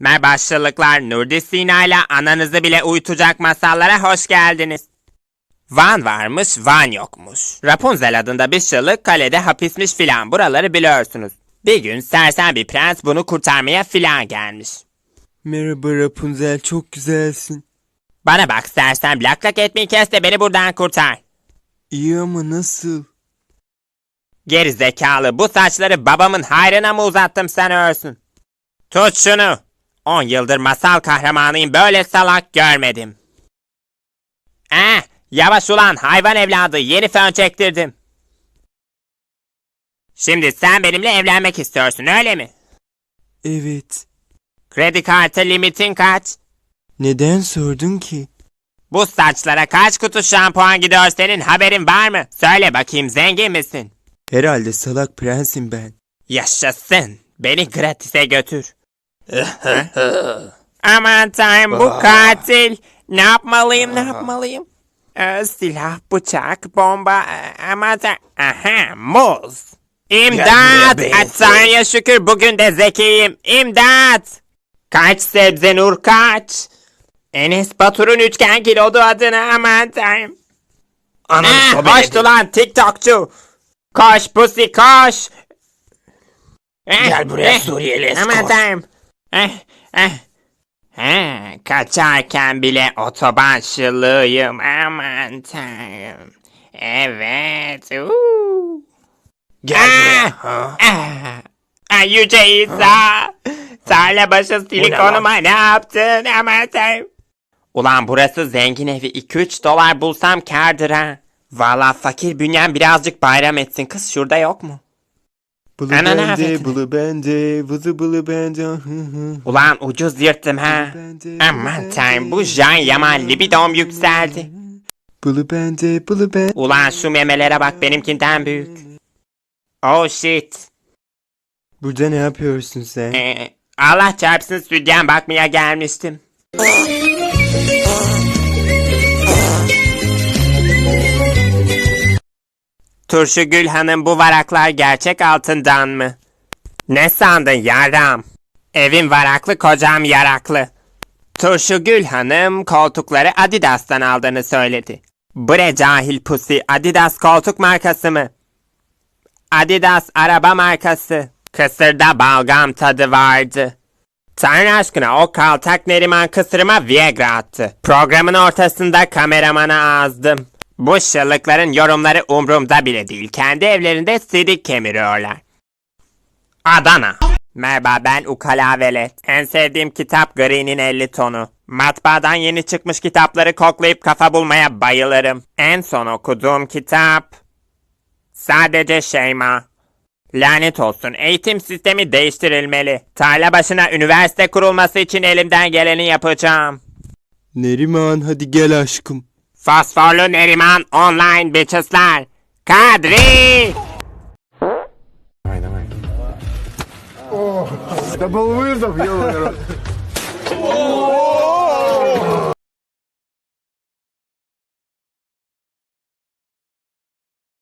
Merhaba aşçılıklar. Nurdi Sina ile ananızı bile uyutacak masallara hoş geldiniz. Van varmış, Van yokmuş. Rapunzel adında bir şılık kalede hapismiş filan buraları biliyorsunuz. Bir gün sersem bir prens bunu kurtarmaya filan gelmiş. Merhaba Rapunzel çok güzelsin. Bana bak sersem lak lak etmeyi kes de beni buradan kurtar. İyi ama nasıl? Geri zekalı bu saçları babamın hayrına mı uzattım sen örsün. Tut şunu. 10 yıldır masal kahramanıyım böyle salak görmedim. Eh yavaş ulan hayvan evladı yeni fön çektirdim. Şimdi sen benimle evlenmek istiyorsun öyle mi? Evet. Kredi kartı limitin kaç? Neden sordun ki? Bu saçlara kaç kutu şampuan gidiyor senin haberin var mı? Söyle bakayım zengin misin? Herhalde salak prensim ben. Yaşasın. Beni gratis'e götür. Aman tanrım bu katil. Ne yapmalıyım ne yapmalıyım? Ee, silah, bıçak, bomba. ee, Aman tanrım. Aha muz. İmdat. Ay, Tanrı'ya şükür bugün de zekiyim. İmdat. Kaç sebze nur kaç. Enes Batur'un üçgen kilodu adına aman tanrım. Ananı Ah, hoştu lan TikTokçu. Koş pussy koş. Eh, Gel buraya eh, Suriyeli Aman eskort. tanrım. Eh, eh. He, kaçarken bile otoban şılığıyım. Aman tanrım. Evet. uuu. Gel Ah, buraya. Ha? ah. Ay yüce İsa. Tarla başı silikonuma ne yaptın? Aman tanrım. Ulan burası zengin evi 2-3 dolar bulsam kârdır ha. Valla fakir bünyen birazcık bayram etsin kız şurada yok mu? Bulu Ananı bende, affedin. bulu bende, vızı bulu bende. hı hı. Ulan ucuz yırttım ha. Aman tanrım bu Jan Yaman libidom yükseldi. Bulu bende, bulu bende. Ulan şu memelere bak benimkinden büyük. Oh shit. Burada ne yapıyorsun sen? Ee, Allah çarpsın sütyen bakmaya gelmiştim. Turşu Gül Hanım bu varaklar gerçek altından mı? Ne sandın yaram? Evin varaklı kocam yaraklı. Turşu Gül Hanım koltukları Adidas'tan aldığını söyledi. Bre cahil pusi Adidas koltuk markası mı? Adidas araba markası. Kısırda balgam tadı vardı. Tanrı aşkına o kaltak Neriman kısırıma Viagra attı. Programın ortasında kameramana azdım. Bu şıllıkların yorumları umrumda bile değil. Kendi evlerinde sidik kemiriyorlar. Adana. Merhaba ben Ukala Velet. En sevdiğim kitap Green'in 50 tonu. Matbaadan yeni çıkmış kitapları koklayıp kafa bulmaya bayılırım. En son okuduğum kitap... Sadece Şeyma. Lanet olsun eğitim sistemi değiştirilmeli. Tarla başına üniversite kurulması için elimden geleni yapacağım. Neriman hadi gel aşkım. Fosforlu Neriman online bitchesler. Kadri! Double wheels of yellow.